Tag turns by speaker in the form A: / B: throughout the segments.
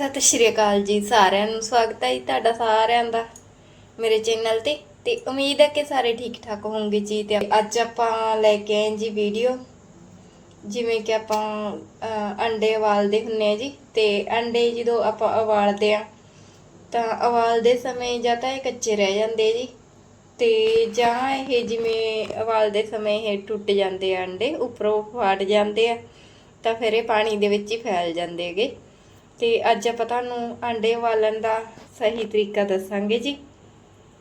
A: ਸਤਿ ਸ਼੍ਰੀ ਅਕਾਲ ਜੀ, ਸਾਰਿਆਂ ਨੂੰ ਸਵਾਗਤ ਹੈ ਜੀ ਤੁਹਾਡਾ ਸਾਰਿਆਂ ਦਾ ਮੇਰੇ ਚੈਨਲ ਤੇ ਤੇ ਉਮੀਦ ਹੈ ਕਿ ਸਾਰੇ ਠੀਕ ਠਾਕ ਹੋਵੋਗੇ ਜੀ, ਤੇ ਅੱਜ ਆਪਾਂ ਲੈ ਕੇ ਆਏ ਜੀ ਵੀਡੀਓ ਜਿਵੇਂ ਕਿ ਆਪਾਂ ਅੰਡੇ ਉਬਾਲਦੇ ਹੁੰਨੇ ਆ ਜੀ, ਤੇ ਅੰਡੇ ਜਦੋਂ ਆਪਾਂ ਉਬਾਲਦੇ ਆ ਤਾਂ ਉਬਾਲਦੇ ਸਮੇਂ ਜਾਂ ਤਾਂ ਇਹ ਕੱਚੇ ਰਹਿ ਜਾਂਦੇ ਜੀ, ਤੇ ਜਾਂ ਇਹ ਜਿਵੇਂ ਉਬਾਲਦੇ ਸਮੇਂ ਇਹ ਟੁੱਟ ਜਾਂਦੇ ਆ ਅੰਡੇ, ਉੱਪਰੋਂ ਫਾਟ ਜਾਂਦੇ ਆ, ਤਾਂ ਫਿਰ ਇਹ ਪਾਣੀ ਦੇ ਵਿੱਚ ਹੀ ਫੈਲ ਜਾਂਦੇ ਹੈਗੇ। ਤੇ ਅੱਜ ਆਪਾਂ ਤੁਹਾਨੂੰ ਆਂਡੇ ਉਬਾਲਣ ਦਾ ਸਹੀ ਤਰੀਕਾ ਦੱਸਾਂਗੇ ਜੀ।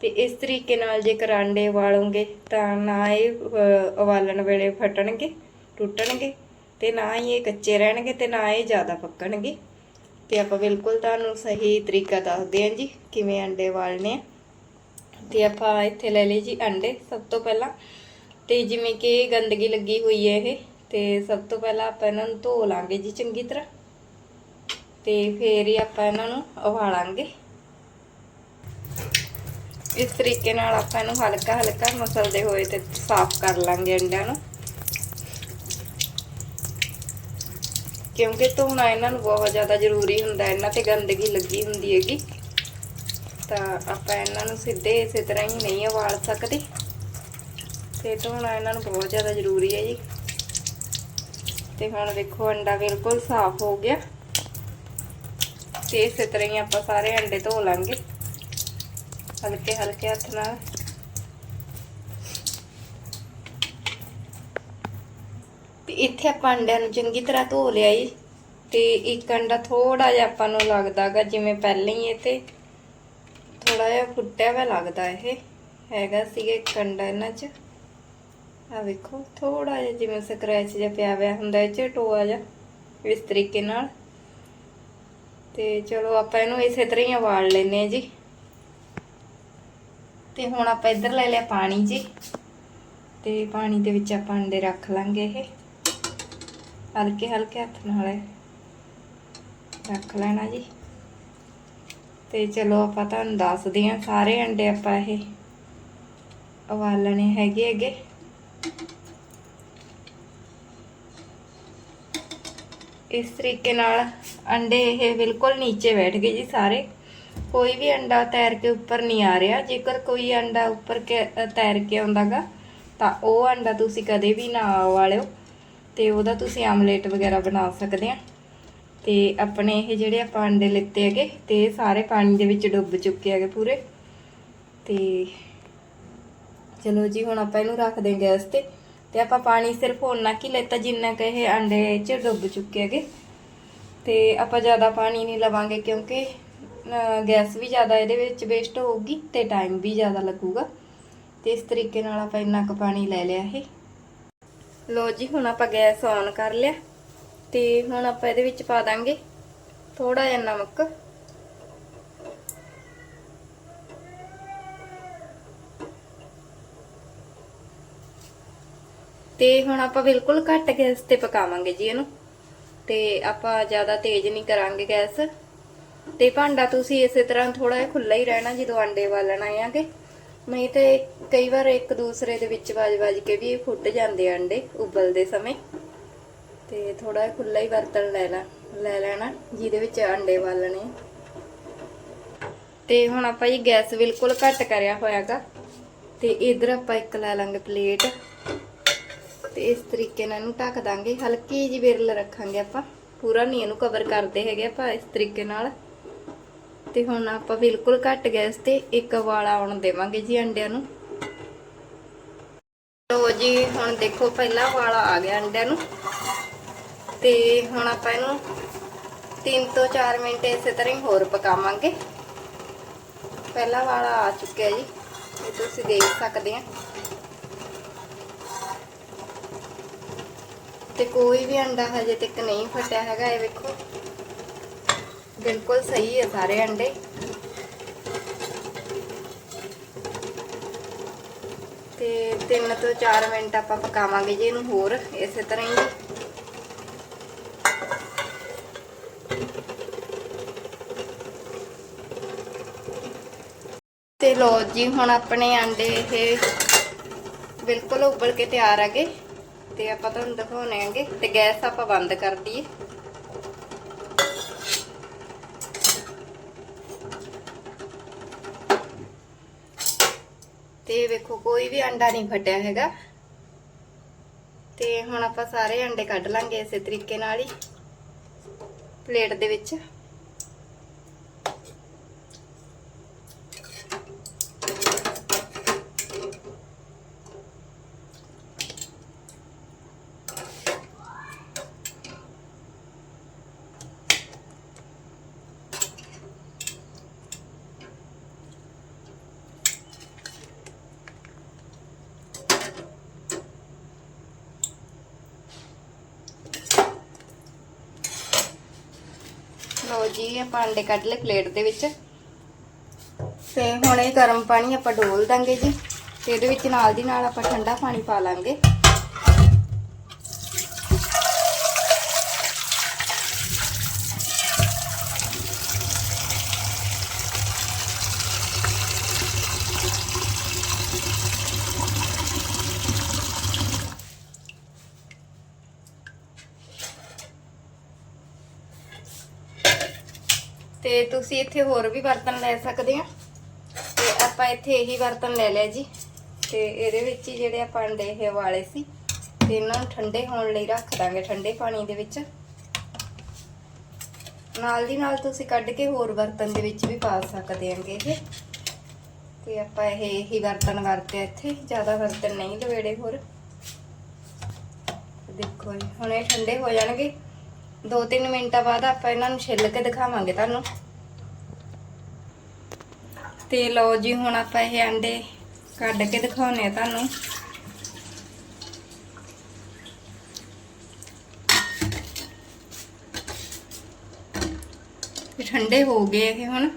A: ਤੇ ਇਸ ਤਰੀਕੇ ਨਾਲ ਜੇਕਰ ਆਂਡੇ ਉਬਾਲੋਗੇ ਤਾਂ ਨਾ ਇਹ ਉਬਾਲਣ ਵੇਲੇ ਫਟਣਗੇ, ਟੁੱਟਣਗੇ ਤੇ ਨਾ ਹੀ ਇਹ ਕੱਚੇ ਰਹਿਣਗੇ ਤੇ ਨਾ ਇਹ ਜ਼ਿਆਦਾ ਪੱਕਣਗੇ। ਤੇ ਆਪਾਂ ਬਿਲਕੁਲ ਤੁਹਾਨੂੰ ਸਹੀ ਤਰੀਕਾ ਦੱਸਦੇ ਹਾਂ ਜੀ ਕਿਵੇਂ ਆਂਡੇ ਉਬਾਲਣੇ ਆ। ਤੇ ਆਪਾਂ ਇੱਥੇ ਲੈ ਲਈ ਜੀ ਅੰਡੇ ਸਭ ਤੋਂ ਪਹਿਲਾਂ। ਤੇ ਜਿਵੇਂ ਕਿ ਗੰਦਗੀ ਲੱਗੀ ਹੋਈ ਹੈ ਇਹ, ਤੇ ਸਭ ਤੋਂ ਪਹਿਲਾਂ ਆਪਾਂ ਇਹਨਾਂ ਨੂੰ ਧੋ ਲਾਂਗੇ ਜੀ ਚੰਗੀ ਤਰ੍ਹਾਂ। ਤੇ ਫੇਰ ਹੀ ਆਪਾਂ ਇਹਨਾਂ ਨੂੰ ਉਬਾਲਾਂਗੇ। ਇਸ ਤਰੀਕੇ ਨਾਲ ਆਪਾਂ ਇਹਨੂੰ ਹਲਕਾ ਹਲਕਾ ਮਸਲਦੇ ਹੋਏ ਤੇ ਸਾਫ਼ ਕਰ ਲਾਂਗੇ ਅੰਡਿਆਂ ਨੂੰ। ਕਿਉਂਕਿ ਧੋਣਾ ਇਹਨਾਂ ਨੂੰ ਬਹੁਤ ਜ਼ਿਆਦਾ ਜ਼ਰੂਰੀ ਹੁੰਦਾ, ਇਹਨਾਂ ਤੇ ਗੰਦਗੀ ਲੱਗੀ ਹੁੰਦੀ ਹੈਗੀ। ਤਾਂ ਆਪਾਂ ਇਹਨਾਂ ਨੂੰ ਸਿੱਧੇ ਇਸੇ ਤਰ੍ਹਾਂ ਹੀ ਨਹੀਂ ਉਬਾਲ ਸਕਦੇ। ਤੇ ਧੋਣਾ ਇਹਨਾਂ ਨੂੰ ਬਹੁਤ ਜ਼ਿਆਦਾ ਜ਼ਰੂਰੀ ਹੈ ਜੀ। ਤੇ ਹੁਣ ਦੇਖੋ ਅੰਡਾ ਬਿਲਕੁਲ ਸਾਫ਼ ਹੋ ਗਿਆ। ਤੇ ਇਸੇ ਤਰ੍ਹਾਂ ਹੀ ਆਪਾਂ ਸਾਰੇ ਅੰਡੇ ਧੋ ਲਾਂਗੇ। ਹਲਕੇ ਹਲਕੇ ਹੱਥ ਨਾਲ। ਤੇ ਇੱਥੇ ਆਪਾਂ ਅੰਡਿਆਂ ਨੂੰ ਚੰਗੀ ਤਰ੍ਹਾਂ ਧੋ ਲਿਆ ਜੀ ਤੇ ਇੱਕ ਅੰਡਾ ਥੋੜਾ ਜਿਹਾ ਆਪਾਂ ਨੂੰ ਲੱਗਦਾਗਾ ਜਿਵੇਂ ਪਹਿਲਾਂ ਹੀ ਇਹ ਤੇ ਥੋੜਾ ਜਿਹਾ ਫੁੱਟਿਆ ਹੋਇਆ ਲੱਗਦਾ ਇਹ। ਹੈਗਾ ਸੀਗਾ ਇੱਕ ਅੰਡਾ ਇਹਨਾਂ 'ਚ। ਆ ਵੇਖੋ ਥੋੜਾ ਜਿਹਾ ਜਿਵੇਂ ਸਕ੍ਰੈਚ ਜਿਹਾ ਪਿਆ ਹੋਇਆ ਹੁੰਦਾ, ਇਹ 'ਚ ਟੋਆ ਜਿਹਾ, ਇਸ ਤਰੀਕੇ ਨਾਲ। ਤੇ ਚਲੋ ਆਪਾਂ ਇਹਨੂੰ ਇਸੇ ਤਰ੍ਹਾਂ ਹੀ ਉਬਾਲ ਲੈਨੇ ਆ ਜੀ। ਤੇ ਹੁਣ ਆਪਾਂ ਇੱਧਰ ਲੈ ਲਿਆ ਪਾਣੀ ਜੀ। ਤੇ ਪਾਣੀ ਦੇ ਵਿੱਚ ਆਪਾਂ ਅੰਡੇ ਰੱਖ ਲਾਂਗੇ ਇਹ। ਹਲਕੇ ਹਲਕੇ ਹੱਥ ਨਾਲ ਰੱਖ ਲੈਣਾ ਜੀ। ਤੇ ਚਲੋ ਆਪਾਂ ਤੁਹਾਨੂੰ ਦੱਸਦੇ ਹਾਂ, ਸਾਰੇ ਅੰਡੇ ਆਪਾਂ ਇਹ ਉਬਾਲਣੇ ਹੈਗੇ ਅੱਗੇ ਇਸ ਤਰੀਕੇ ਨਾਲ ਅੰਡੇ ਇਹ ਬਿਲਕੁਲ ਨੀਚੇ ਬੈਠ ਗਏ ਜੀ ਸਾਰੇ। ਕੋਈ ਵੀ ਅੰਡਾ ਤੈਰ ਕੇ ਉੱਪਰ ਨਹੀਂ ਆ ਰਿਹਾ। ਜੇਕਰ ਕੋਈ ਅੰਡਾ ਉੱਪਰ ਕੇ ਤੈਰ ਕੇ ਆਉਂਦਾਗਾ ਤਾਂ ਉਹ ਅੰਡਾ ਤੁਸੀਂ ਕਦੇ ਵੀ ਨਾ ਉਬਾਲਿਓ ਤੇ ਉਹਦਾ ਤੁਸੀਂ ਆਮਲੇਟ ਵਗੈਰਾ ਬਣਾ ਸਕਦੇ ਆ। ਤੇ ਆਪਣੇ ਇਹ ਜਿਹੜੇ ਆਪਾਂ ਅੰਡੇ ਲਿੱਤੇ ਹੈਗੇ, ਤੇ ਇਹ ਸਾਰੇ ਪਾਣੀ ਦੇ ਵਿੱਚ ਡੁੱਬ ਚੁੱਕੇ ਹੈਗੇ ਪੂਰੇ। ਤੇ ਚਲੋ ਜੀ, ਹੁਣ ਆਪਾਂ ਇਹਨੂੰ ਰੱਖਦੇ ਹਾਂ ਗੈਸ ਤੇ। ਤੇ ਆਪਾਂ ਪਾਣੀ ਸਿਰਫ ਉਹਨਾਂ ਕੀ ਲੈਤਾ ਜਿੰਨਾ ਕਿ ਇਹ ਅੰਡੇ 'ਚ ਡੁੱਬ ਚੁੱਕੇ ਹੈਗੇ। ਤੇ ਆਪਾਂ ਜ਼ਿਆਦਾ ਪਾਣੀ ਨਹੀਂ ਲਵਾਂਗੇ ਕਿਉਂਕਿ ਗੈਸ ਵੀ ਜ਼ਿਆਦਾ ਇਹਦੇ ਵਿੱਚ ਵੇਸਟ ਹੋਊਗੀ ਤੇ ਟਾਈਮ ਵੀ ਜ਼ਿਆਦਾ ਲੱਗੂਗਾ। ਤੇ ਇਸ ਤਰੀਕੇ ਨਾਲ ਆਪਾਂ ਇੰਨਾ ਕੁ ਪਾਣੀ ਲੈ ਲਿਆ ਇਹ। ਲੋ ਜੀ, ਹੁਣ ਆਪਾਂ ਗੈਸ ਔਨ ਕਰ ਲਿਆ। ਤੇ ਹੁਣ ਆਪਾਂ ਇਹਦੇ ਵਿੱਚ ਪਾ ਦਾਂਗੇ ਥੋੜਾ ਜਿਹਾ ਨਮਕ। ਤੇ ਹੁਣ ਆਪਾਂ ਬਿਲਕੁਲ ਘੱਟ ਗੈਸ ਤੇ ਪਕਾਵਾਂਗੇ ਜੀ ਇਹਨੂੰ। ਤੇ ਆਪਾਂ ਜ਼ਿਆਦਾ ਤੇਜ਼ ਨਹੀਂ ਕਰਾਂਗੇ ਗੈਸ। ਤੇ ਭਾਂਡਾ ਤੁਸੀਂ ਇਸੇ ਤਰ੍ਹਾਂ ਥੋੜਾ ਜਿਹਾ ਖੁੱਲਾ ਹੀ ਰਹਿਣਾ ਜਦੋਂ ਅੰਡੇ ਵਾਲਣ ਆਇਆਂਗੇ ਨਹੀਂ ਤੇ ਕਈ ਵਾਰ ਇੱਕ ਦੂਸਰੇ ਦੇ ਵਿੱਚ ਵੱਜ-ਵੱਜ ਕੇ ਵੀ ਫੁੱਟ ਜਾਂਦੇ ਆ ਅੰਡੇ ਉਬਲਦੇ ਸਮੇਂ। ਤੇ ਥੋੜਾ ਜਿਹਾ ਖੁੱਲਾ ਹੀ ਬਰਤਨ ਲੈ ਲੈ ਲੈ ਲੈਣਾ ਜਿਹਦੇ ਵਿੱਚ ਅੰਡੇ ਵਾਲਣੇ ਤੇ ਹੁਣ ਆਪਾਂ ਇਹ ਗੈਸ ਬਿਲਕੁਲ ਘੱਟ ਕਰਿਆ ਹੋਇਆਗਾ। ਤੇ ਇਧਰ ਆਪਾਂ ਇੱਕ ਲੈ ਲਾਂਗੇ ਪਲੇਟ। ਤੇ ਇਸ ਤਰੀਕੇ ਨਾਲ ਇਹਨੂੰ ਢੱਕ ਦਾਂਗੇ। ਹਲਕੀ ਜੀ ਵਿਰਲ ਰੱਖਾਂਗੇ ਆਪਾਂ। ਪੂਰਾ ਨਹੀਂ ਇਹਨੂੰ ਕਵਰ ਕਰਦੇ ਹੈਗੇ ਆਪਾਂ ਇਸ ਤਰੀਕੇ ਨਾਲ। ਤੇ ਹੁਣ ਆਪਾਂ ਬਿਲਕੁਲ ਘੱਟ ਗੈਸ ਤੇ ਇੱਕ ਵਾਲਾ ਆਉਣ ਦੇਵਾਂਗੇ ਜੀ ਅੰਡਿਆਂ ਨੂੰ। ਲੋ ਜੀ, ਹੁਣ ਦੇਖੋ ਪਹਿਲਾ ਵਾਲਾ ਆ ਗਿਆ ਅੰਡਿਆਂ ਨੂੰ। ਤੇ ਹੁਣ ਆਪਾਂ ਇਹਨੂੰ 3 ਤੋਂ 4 ਮਿੰਟ ਇਸੇ ਤਰ੍ਹਾਂ ਹੀ ਹੋਰ ਪਕਾਵਾਂਗੇ। ਪਹਿਲਾ ਵਾਲਾ ਆ ਚੁੱਕਿਆ ਜੀ। ਇਹ ਤੁਸੀਂ ਦੇਖ ਸਕਦੇ ਆ। ਤੇ ਕੋਈ ਵੀ ਅੰਡਾ ਹਜੇ ਤੱਕ ਨਹੀਂ ਫਟਿਆ ਹੈਗਾ, ਇਹ ਵੇਖੋ। ਬਿਲਕੁਲ ਸਹੀ ਹੈ ਸਾਰੇ ਅੰਡੇ। ਤੇ 3 ਤੋਂ 4 ਮਿੰਟ ਆਪਾਂ ਪਕਾਵਾਂਗੇ ਜੀ ਇਹਨੂੰ ਹੋਰ, ਇਸੇ ਤਰ੍ਹਾਂ ਹੀ। ਤੇ ਲੋ ਜੀ, ਹੁਣ ਆਪਣੇ ਅੰਡੇ ਇਹ ਬਿਲਕੁਲ ਉਬਲ ਕੇ ਤਿਆਰ ਆਗੇ ਤੇ ਆਪਾਂ ਤੁਹਾਨੂੰ ਦਿਖਾਉਣੇ ਆਂਗੇ ਤੇ ਗੈਸ ਆਪਾਂ ਬੰਦ ਕਰ ਦਈਏ। ਤੇ ਵੇਖੋ, ਕੋਈ ਵੀ ਅੰਡਾ ਨਹੀਂ ਫਟਿਆ ਹੈਗਾ। ਤੇ ਹੁਣ ਆਪਾਂ ਸਾਰੇ ਅੰਡੇ ਕੱਢ ਲਾਂਗੇ ਇਸੇ ਤਰੀਕੇ ਨਾਲ ਹੀ, ਪਲੇਟ ਦੇ ਵਿੱਚ। ਜੀ ਆਪਾਂ ਅੰਡੇ ਕੱਢ ਲਏ ਪਲੇਟ ਦੇ ਵਿੱਚ। ਤੇ ਹੁਣ ਇਹ ਗਰਮ ਪਾਣੀ ਆਪਾਂ ਡੋਲ ਦਾਂਗੇ ਜੀ, ਤੇ ਇਹਦੇ ਵਿੱਚ ਨਾਲ ਦੀ ਨਾਲ ਆਪਾਂ ਠੰਡਾ ਪਾਣੀ ਪਾ ਲਾਂਗੇ। ਤੇ ਤੁਸੀਂ ਇੱਥੇ ਹੋਰ ਵੀ ਬਰਤਨ ਲੈ ਸਕਦੇ ਆ। ਤੇ ਆਪਾਂ ਇੱਥੇ ਇਹੀ ਬਰਤਨ ਲੈ ਲਿਆ ਜੀ। ਤੇ ਇਹਦੇ ਵਿੱਚ ਹੀ ਜਿਹੜੇ ਆਪਾਂ ਅੰਡੇ ਇਹ ਵਾਲੇ ਸੀ, ਤੇ ਇਹਨਾਂ ਨੂੰ ਠੰਡੇ ਹੋਣ ਲਈ ਰੱਖ ਦਾਂਗੇ ਠੰਡੇ ਪਾਣੀ ਦੇ ਵਿੱਚ। ਨਾਲ ਦੀ ਨਾਲ ਤੁਸੀਂ ਕੱਢ ਕੇ ਹੋਰ ਬਰਤਨ ਦੇ ਵਿੱਚ ਵੀ ਪਾ ਸਕਦੇ ਆਂਗੇ ਇਹ। ਤੇ ਆਪਾਂ ਇਹ ਇਹੀ ਬਰਤਨ ਵਰਤੇ ਇੱਥੇ, ਜ਼ਿਆਦਾ ਬਰਤਨ ਨਹੀਂ, ਲਵੇੜੇ ਹੋਰ। ਦੇਖੋ ਜੀ, ਹੁਣ ਇਹ ਠੰਡੇ ਹੋ ਜਾਣਗੇ। 2-3 ਮਿੰਟਾਂ ਬਾਅਦ ਆਪਾਂ ਇਹਨਾਂ ਨੂੰ ਛਿੱਲ ਕੇ ਦਿਖਾਵਾਂਗੇ ਤੁਹਾਨੂੰ। ਤੇ ਲਓ ਜੀ, ਹੁਣ ਆਪਾਂ ਇਹ ਅੰਡੇ ਕੱਢ ਕੇ ਦਿਖਾਉਨੇ ਆ ਤੁਹਾਨੂੰ। ਠੰਡੇ ਹੋ ਗਏ ਇਹ ਹੁਣ।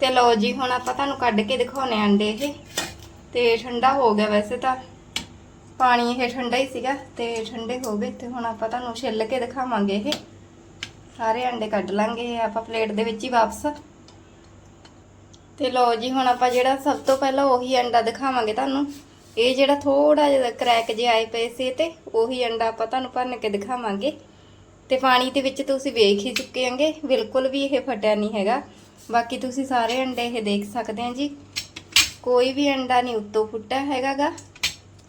A: ਤੇ ਲਓ ਜੀ, ਹੁਣ ਆਪਾਂ ਤੁਹਾਨੂੰ ਕੱਢ ਕੇ ਦਿਖਾਉਨੇ ਆਂ ਅੰਡੇ ਇਹ। ਤੇ ਠੰਡਾ ਹੋ ਗਿਆ ਵੈਸੇ ਤਾਂ। ਪਾਣੀ ਇਹ ਠੰਡਾ ਹੀ ਸੀਗਾ ਤੇ ਠੰਡੇ ਹੋ ਗਏ ਤੇ ਹੁਣ ਆਪਾਂ ਤੁਹਾਨੂੰ ਛਿੱਲ ਕੇ ਦਿਖਾਵਾਂਗੇ ਇਹ। ਸਾਰੇ ਅੰਡੇ ਕੱਢ ਲਾਂਗੇ ਇਹ ਆਪਾਂ ਪਲੇਟ ਦੇ ਵਿੱਚ ਹੀ ਵਾਪਸ। ਤੇ ਲਓ ਜੀ, ਹੁਣ ਆਪਾਂ ਜਿਹੜਾ ਸਭ ਤੋਂ ਪਹਿਲਾਂ ਉਹੀ ਅੰਡਾ ਦਿਖਾਵਾਂਗੇ ਤੁਹਾਨੂੰ। ਇਹ ਜਿਹੜਾ ਥੋੜਾ ਜਿਹਾ ਕ੍ਰੈਕ ਜਿਹਾ ਆਏ ਪਏ ਸੀ ਤੇ ਉਹੀ ਅੰਡਾ ਆਪਾਂ ਤੁਹਾਨੂੰ ਭੰਨ ਕੇ ਦਿਖਾਵਾਂਗੇ। ਤੇ ਪਾਣੀ ਦੇ ਵਿੱਚ ਤੁਸੀਂ ਵੇਖ ਹੀ ਚੁੱਕੇ ਹੋਗੇ ਬਿਲਕੁਲ ਵੀ ਇਹ ਫਟਿਆ ਨਹੀਂ ਹੈਗਾ। ਬਾਕੀ ਤੁਸੀਂ ਸਾਰੇ ਅੰਡੇ ਇਹ ਦੇਖ ਸਕਦੇ ਆ ਜੀ। ਕੋਈ ਵੀ ਅੰਡਾ ਨਹੀਂ ਉੱਤੋਂ ਫੁੱਟਿਆ ਹੈਗਾਗਾ।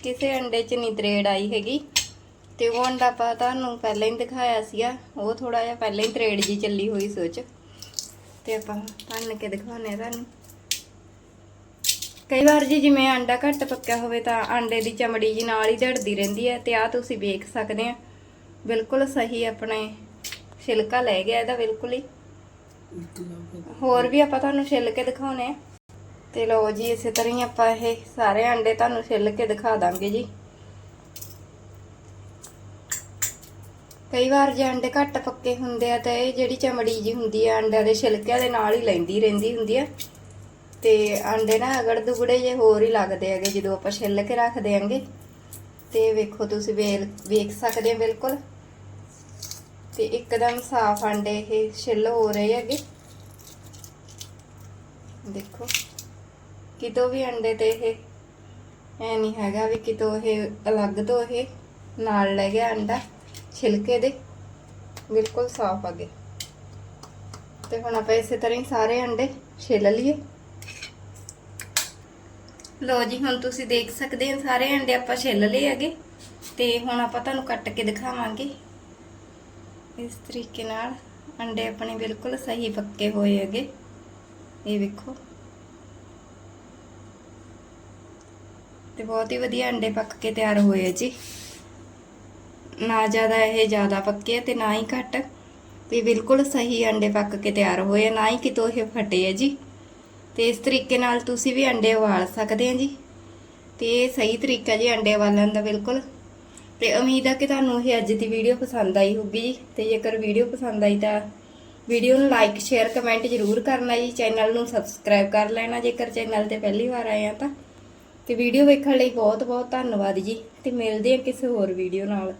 A: ਕਿਸੇ ਅੰਡੇ 'ਚ ਨਹੀਂ ਤਰੇੜ ਆਈ ਹੈਗੀ। ਤੇ ਉਹ ਅੰਡਾ ਆਪਾਂ ਤੁਹਾਨੂੰ ਪਹਿਲਾਂ ਹੀ ਦਿਖਾਇਆ ਸੀਗਾ। ਉਹ ਥੋੜਾ ਜਿਹਾ ਪਹਿਲਾਂ ਹੀ ਤਰੇੜ ਜੀ ਚੱਲੀ ਹੋਈ ਸੋਚ ਤੇ ਆਪਾਂ ਭੰਨ ਕੇ ਦਿਖਾਉਂਦੇ ਆ ਤੁਹਾਨੂੰ। ਕਈ ਵਾਰ ਜੀ ਜਿਵੇਂ ਅੰਡਾ ਘੱਟ ਪੱਕਿਆ ਹੋਵੇ ਤਾਂ ਅੰਡੇ ਦੀ ਚਮੜੀ ਜੀ ਨਾਲ ਹੀ ਝੜਦੀ ਰਹਿੰਦੀ ਹੈ ਤੇ ਆ ਤੁਸੀਂ ਵੇਖ ਸਕਦੇ ਆ ਬਿਲਕੁਲ ਸਹੀ ਆਪਣੇ ਛਿਲਕਾ ਲੈ ਗਿਆ ਇਹਦਾ ਬਿਲਕੁਲ ਹੀ। ਹੋਰ ਵੀ ਆਪਾਂ ਤੁਹਾਨੂੰ ਛਿੱਲ ਕੇ ਦਿਖਾਉਣੇ ਆ ਤੇ ਲਓ ਜੀ, ਇਸੇ ਤਰ੍ਹਾਂ ਹੀ ਆਪਾਂ ਇਹ ਸਾਰੇ ਅੰਡੇ ਤੁਹਾਨੂੰ ਛਿੱਲ ਕੇ ਦਿਖਾ ਦਾਂਗੇ ਜੀ। ਕਈ ਵਾਰ ਜੇ ਅੰਡੇ ਘੱਟ ਪੱਕੇ ਹੁੰਦੇ ਆ ਤਾਂ ਇਹ ਜਿਹੜੀ ਚਮੜੀ ਜੀ ਹੁੰਦੀ ਆ, ਅੰਡਿਆਂ ਦੇ ਛਿਲਕਿਆਂ ਦੇ ਨਾਲ ਹੀ ਲੈਂਦੀ ਰਹਿੰਦੀ ਹੁੰਦੀ ਆ। ਤੇ ਅੰਡੇ ਨਾ ਅਗੜ ਦੁਗੜੇ ਜੇ ਹੋਰ ਹੀ ਲੱਗਦੇ ਹੈਗੇ, ਜਦੋਂ ਆਪਾਂ ਛਿੱਲ ਕੇ ਰੱਖਦੇ ਆਂਗੇ ਤੇ ਵੇਖੋ ਤੁਸੀਂ ਵੇਲ, ਵੇਖ ਸਕਦੇ ਆ ਬਿਲਕੁਲ। ਤੇ ਇੱਕਦਮ ਸਾਫ਼ ਅੰਡੇ ਇਹ ਛਿੱਲ ਹੋ ਰਹੇ ਹੈਗੇ। ਦੇਖੋ। ਕਿਤੋਂ ਵੀ ਅੰਡੇ ਤੇ ਇਹ ਐ ਨਹੀਂ ਹੈਗਾ ਵੀ ਕਿਤੋਂ ਇਹ ਅਲੱਗ ਤੋਂ ਇਹ ਨਾਲ ਲੈ ਗਿਆ ਅੰਡਾ, ਛਿਲਕੇ ਦੇ, ਬਿਲਕੁਲ ਸਾਫ਼ ਆ ਗਏ ਤੇ ਹੁਣ ਆਪਾਂ ਇਸੇ ਤਰ੍ਹਾਂ ਹੀ ਸਾਰੇ ਅੰਡੇ ਛਿੱਲ ਲਈਏ। ਲੋ ਜੀ, ਹੁਣ ਤੁਸੀਂ ਦੇਖ ਸਕਦੇ ਹੋ ਸਾਰੇ ਅੰਡੇ ਆਪਾਂ ਛਿੱਲ ਲਏ ਹੈਗੇ। ਤੇ ਹੁਣ ਆਪਾਂ ਤੁਹਾਨੂੰ ਕੱਟ ਕੇ ਦਿਖਾਵਾਂਗੇ। ਇਸ ਤਰੀਕੇ ਨਾਲ ਅੰਡੇ ਆਪਣੇ ਬਿਲਕੁਲ ਸਹੀ ਪੱਕੇ ਹੋਏ ਹੈਗੇ। ਇਹ ਵੇਖੋ। ਤੇ ਬਹੁਤ ਹੀ ਵਧੀਆ ਅੰਡੇ ਪੱਕ ਕੇ ਤਿਆਰ ਹੋਏ ਆ ਜੀ। ਨਾ ਜ਼ਿਆਦਾ ਇਹ ਜ਼ਿਆਦਾ ਪੱਕੇ ਆ ਤੇ ਨਾ ਹੀ ਘੱਟ। ਤੇ ਬਿਲਕੁਲ ਸਹੀ ਅੰਡੇ ਪੱਕ ਕੇ ਤਿਆਰ ਹੋਏ ਆ, ਨਾ ਹੀ ਕਿਤੋਂ ਇਹ ਫਟੇ ਆ ਜੀ। ਤੇ ਇਸ ਤਰੀਕੇ ਨਾਲ ਤੁਸੀਂ ਵੀ ਅੰਡੇ ਉਬਾਲ ਸਕਦੇ ਆ ਜੀ। ਤੇ ਇਹ ਸਹੀ ਤਰੀਕਾ ਜੀ ਅੰਡੇ ਉਬਾਲਣ ਦਾ ਬਿਲਕੁਲ। ਤੇ ਉਮੀਦ ਆ ਕਿ ਤੁਹਾਨੂੰ ਇਹ ਅੱਜ ਦੀ ਵੀਡੀਓ ਪਸੰਦ ਆਈ ਹੋਊਗੀ ਜੀ। ਤੇ ਜੇਕਰ ਵੀਡੀਓ ਪਸੰਦ ਆਈ ਤਾਂ ਵੀਡੀਓ ਨੂੰ ਲਾਈਕ, ਸ਼ੇਅਰ, ਕਮੈਂਟ ਜ਼ਰੂਰ ਕਰਨਾ ਜੀ। ਚੈਨਲ ਨੂੰ ਸਬਸਕ੍ਰਾਈਬ ਕਰ ਲੈਣਾ, ਜੇਕਰ ਚੈਨਲ ਤੇ ਪਹਿਲੀ ਵਾਰ ਆਏ ਆ ਤਾਂ। ਤੇ ਵੀਡੀਓ ਵੇਖਣ ਲਈ ਬਹੁਤ ਬਹੁਤ ਧੰਨਵਾਦ ਜੀ ਤੇ ਮਿਲਦੇ ਆ ਕਿਸੇ ਹੋਰ ਵੀਡੀਓ ਨਾਲ।